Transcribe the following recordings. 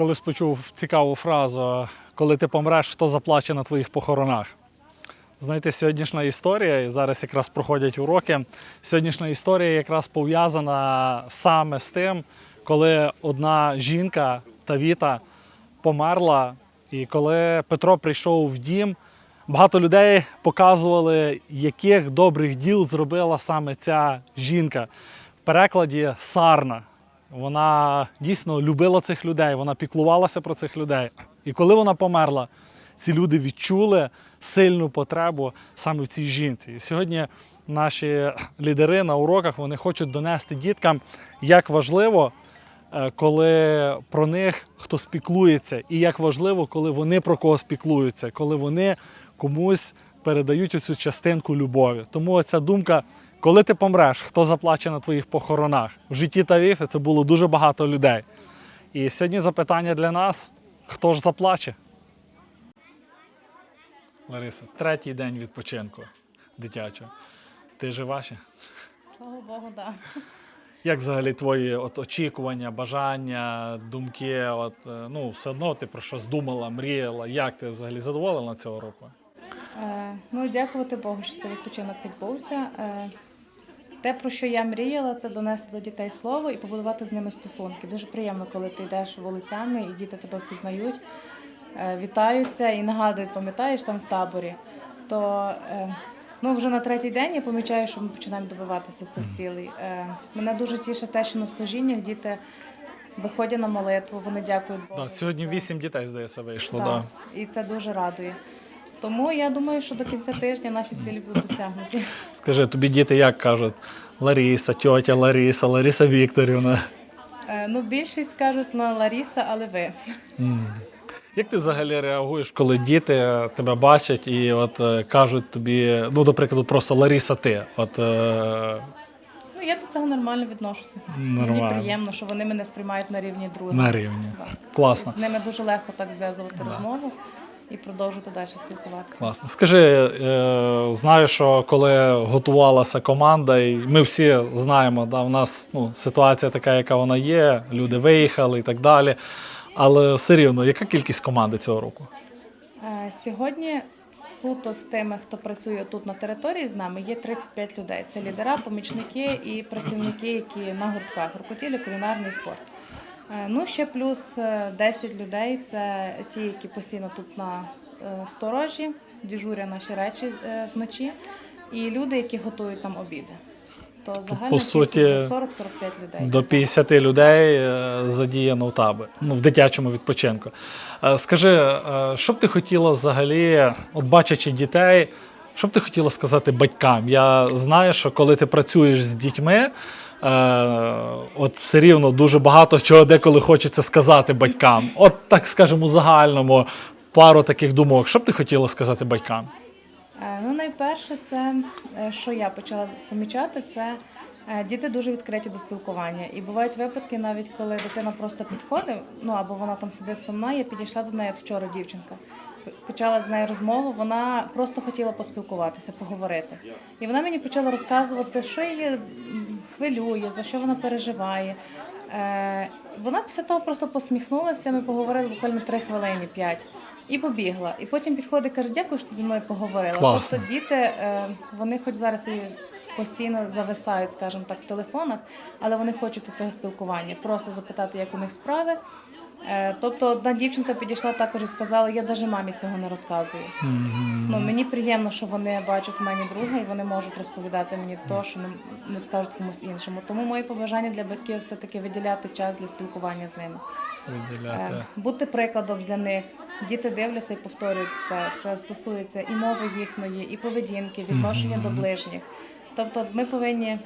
колись почув цікаву фразу: коли ти помреш, хто заплаче на твоїх похоронах. Знаєте, сьогоднішня історія, і зараз якраз проходять уроки. Сьогоднішня історія якраз пов'язана саме з тим, коли одна жінка Тавіта померла, і коли Петро прийшов в дім, багато людей показували, яких добрих діл зробила саме ця жінка. В перекладі Сарна. Вона дійсно любила цих людей, вона піклувалася про цих людей. І коли вона померла, ці люди відчули сильну потребу саме в цій жінці. І сьогодні наші лідери на уроках вони хочуть донести діткам, як важливо, е, коли про них хтось піклується, і як важливо, коли вони про когось піклуються, коли вони комусь передають оцю частинку любові. Тому ця думка, коли ти помреш, хто заплаче на твоїх похоронах? В житті Тавіфи це було дуже багато людей. І сьогодні запитання для нас: хто ж заплаче? Лариса, третій день відпочинку дитячого. Ти жива ще? Слава Богу, так. Як взагалі твої от, очікування, бажання, думки? От, е, ну, все одно ти про щось думала, мріяла. Як ти взагалі задоволена цього року? Е, ну, дякувати Богу, що цей відпочинок відбувся. Е, те, про що я мріяла, це донести до дітей слово і побудувати з ними стосунки. Дуже приємно, коли ти йдеш вулицями і діти тебе впізнають, е, вітаються і нагадують, пам'ятаєш там в таборі. То е, ну, вже на третій день я помічаю, що ми починаємо добиватися цих цілей. Е, мене дуже тішить те, що на служіннях діти виходять на молитву, вони дякують Богу. Да, сьогодні вісім дітей, здається, вийшло. так, Да. і це дуже радує. Тому я думаю, що до кінця тижня наші цілі будуть досягнуті. Скажи, тобі діти як кажуть? Лариса, тьотя Лариса, Лариса Вікторівна. Е, Ну, більшість кажуть на Ларіса, але ви. М. Як ти взагалі реагуєш, коли діти тебе бачать і от е, кажуть тобі, ну, до прикладу, просто Лариса, ти. От, е, Ну, я до цього нормально відношуся. Мені приємно, що вони мене сприймають на рівні друга. на рівні. Так. Класно. З ними дуже легко так зв'язувати Да. розмову і продовжувати далі спілкуватися. Класно. Скажи, е, знаю, що коли готувалася команда, і ми всі знаємо, да, в нас ну, ситуація така, яка вона є, люди виїхали і так далі. Але все рівно, яка кількість команди цього року? Е, Сьогодні суто з тими, хто працює тут на території з нами, є 35 людей. Це лідера, помічники і працівники, які на гуртках рукоділля, кулінарний спорт. Е, Ну, ще плюс е, 10 людей це ті, які постійно тут на е, сторожі, дежурять наші речі е, вночі, і люди, які готують нам обіди. То загально по суті, 40-45 людей. До 50 людей е, задіяно в табі, ну, в дитячому відпочинку. Е, Скажи, е, що б ти хотіла взагалі, от бачачи дітей, що б ти хотіла сказати батькам? Я знаю, що коли ти працюєш з дітьми, е, от все рівно дуже багато чого деколи хочеться сказати батькам. От так скажемо, у загальному пару таких думок. Що б ти хотіла сказати батькам? Е, Ну, найперше, це е, що я почала помічати, це е, діти дуже відкриті до спілкування. І бувають випадки, навіть коли дитина просто підходить, ну або вона там сидить сумна, я підійшла до неї от вчора дівчинка. Почала з нею розмову, вона просто хотіла поспілкуватися, поговорити. І вона мені почала розказувати, що її хвилює, за що вона переживає. Е, Вона після того просто посміхнулася, ми поговорили буквально три хвилини, п'ять. І побігла. І потім підходить і каже, дякую, що ти зі мною поговорила. Класно. Тобто діти, е, вони хоч зараз і постійно зависають, скажімо так, в телефонах, але вони хочуть у цього спілкування, просто запитати, як у них справи. Е, Тобто одна дівчинка підійшла також і сказала, я навіть мамі цього не розказую. Ну, мені приємно, що вони бачать в мені друга і вони можуть розповідати мені те, що не, не скажуть комусь іншому. Тому моє побажання для батьків все-таки виділяти час для спілкування з ними. Виділяти. Е, Бути прикладом для них. Діти дивляться і повторюють все. Це стосується і мови їхньої, і поведінки, відношення до ближніх. Тобто ми повинні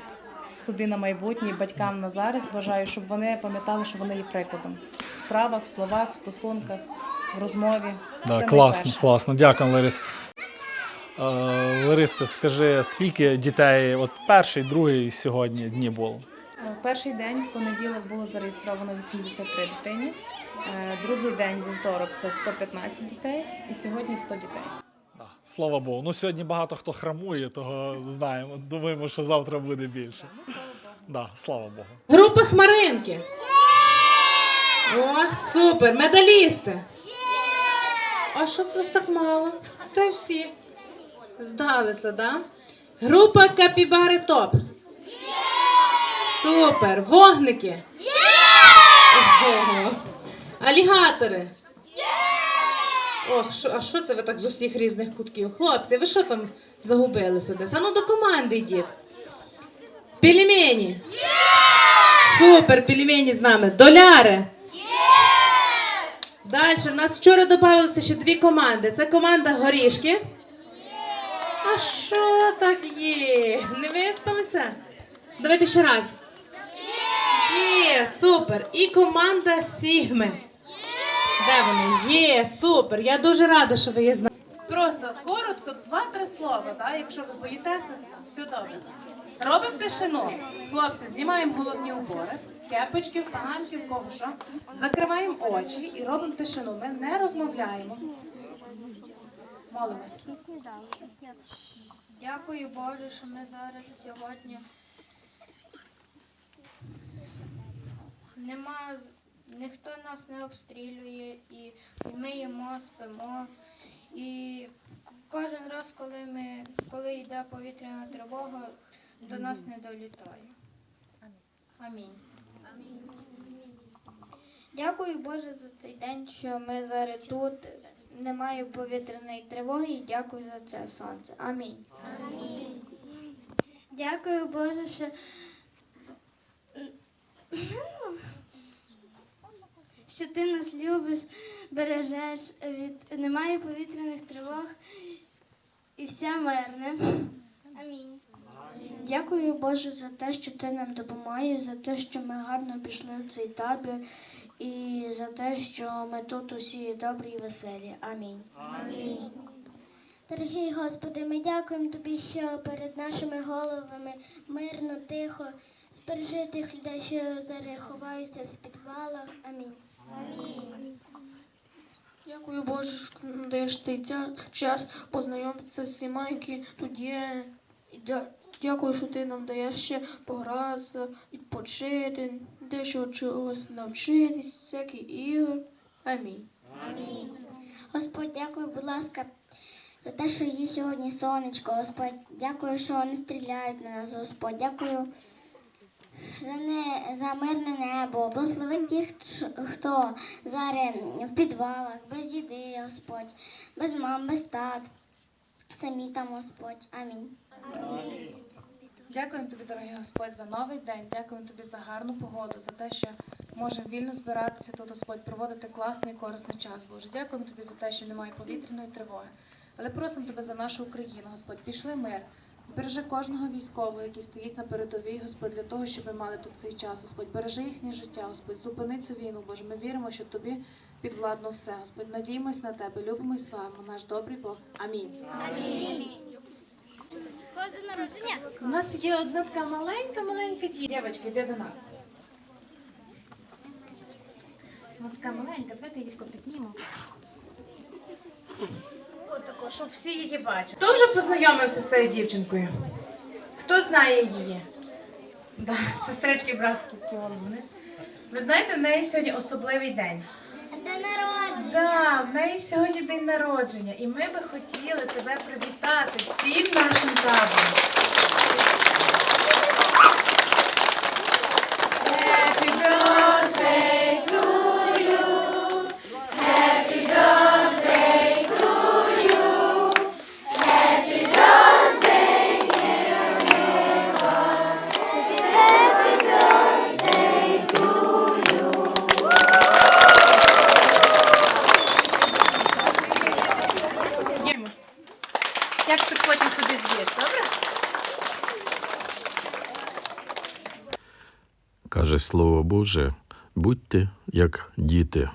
собі на майбутнє, батькам на зараз бажаю, щоб вони пам'ятали, що вони є прикладом в справах, в словах, в стосунках, в розмові. Да, Це класно, найперше. класно. Дякую, Ларис. Е, Лариска, скажи, скільки дітей, от перший, другий сьогодні дні було? Е, Перший день в понеділок було зареєстровано 83 дитині. Е, Другий день, вівторок, це 115 дітей, і сьогодні 100 дітей. Да, слава Богу. Ну сьогодні багато хто храмує, того знаємо. Думаємо, що завтра буде більше. Ну, слава Богу. Да, слава Богу. Група Хмаринки. О, супер! Медалісти! А що з вас так мало? Та й всі. Здалися, да? Група Капібари Топ. Супер! Вогники. Ого. Алігатори. Ох, а що це ви так з усіх різних кутків? Хлопці, ви що там загубилися десь? А ну до команди йдіть. Пельмені. Супер, пельмені з нами. Доляри. Далі, в нас вчора додавалися ще дві команди. Це команда горішки. А що так є? Не виспалися? Давайте ще раз. Є, супер. І команда Сігми. Де вони? Є, супер. Я дуже рада, що ви є з. Просто коротко, два-три слова, да? якщо ви боїтеся, все добре. Робимо тишину. Хлопці, знімаємо головні убори, кепочки, панамки, в кого що. Закриваємо очі і робимо тишину. Ми не розмовляємо. Молимось. Дякую Боже, що ми зараз сьогодні. Нема, ніхто нас не обстрілює, і ми їмо, спимо. І кожен раз, коли ми, коли йде повітряна тривога, до нас не долітає. Амінь. Дякую Боже за цей день, що ми зараз тут. Немає повітряної тривоги і дякую за це сонце. Амінь. Дякую Боже, що що ти нас любиш, бережеш від немає повітряних тривог і все мирне. Амінь. Дякую Боже за те, що ти нам допомагаєш, за те, що ми гарно пішли в цей табір, і за те, що ми тут усі добрі і веселі. Амінь. Амінь. Дорогий Господи, ми дякуємо Тобі, що перед нашими головами мирно, тихо, збережи тих людей, що зараз ховаються в підвалах. Амінь. Дякую Боже, що даєш цей час познайомитися з всіма, які тут є. Дякую, що ти нам даєш ще погратися, відпочити, дещо чогось навчитись, всякі ігор. Амінь. Господь, дякую, будь ласка, за те, що є сьогодні сонечко, Господь. Дякую, що не стріляють на нас, Господь. Дякую за, не, за мирне небо. Благослови тих, хто зараз в підвалах, без їди, Господь, без мам, без тат. Самі там, Господь. Амінь. Дякуємо тобі, дорогий Господь, за новий день. Дякуємо тобі за гарну погоду, за те, що можемо вільно збиратися тут, Господь, проводити класний корисний час, Боже. Дякуємо тобі за те, що немає повітряної тривоги. Але просимо тебе за нашу Україну, Господь, пішли мир. Збережи кожного військового, який стоїть на передовій, Господь, для того, щоб ми мали тут цей час, Господь. Бережи їхнє життя, Господь, зупини цю війну, Боже. Ми віримо, що тобі підвладно все, Господь. Надіємось на тебе, любимо і славимо наш добрий Бог. Амінь. Коли день народження? У нас є одна така маленька, маленька дівчинка, йди до нас. Вона така маленька, давайте її піднімемо. Отако, щоб всі її бачили. Хто вже познайомився з цією дівчинкою? Хто знає її? Да, сестрички і братки вниз. Ви знаєте, в неї сьогодні особливий день. День народження. Да, в неї сьогодні день народження, і ми би хотіли тебе привітати всім нашим табором. Як ти потім собі з'їш, добре? Каже Слово Боже, будьте як діти.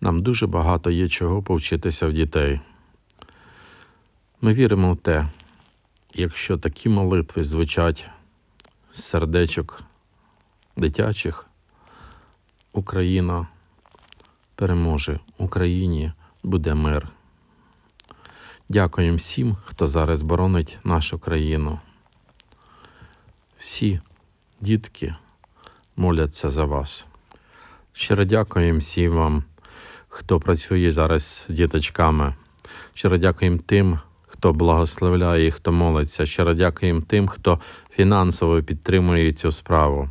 Нам дуже багато є чого повчитися в дітей. Ми віримо в те, якщо такі молитви звучать з сердечок дитячих, Україна переможе, Україні буде мир. Дякуємо всім, хто зараз боронить нашу країну. Всі дітки моляться за вас. Щиро дякуємо всім вам, хто працює зараз з діточками. Щиро дякуємо тим, хто благословляє і хто молиться. Щиро дякуємо тим, хто фінансово підтримує цю справу.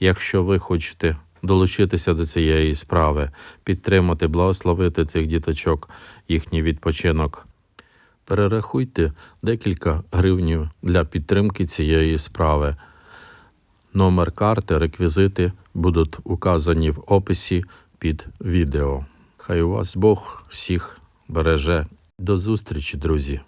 Якщо ви хочете долучитися до цієї справи, підтримати, благословити цих діточок, їхній відпочинок, перерахуйте декілька гривнів для підтримки цієї справи. Номер карти, реквізити будуть указані в описі під відео. Хай у вас Бог всіх береже. До зустрічі, друзі!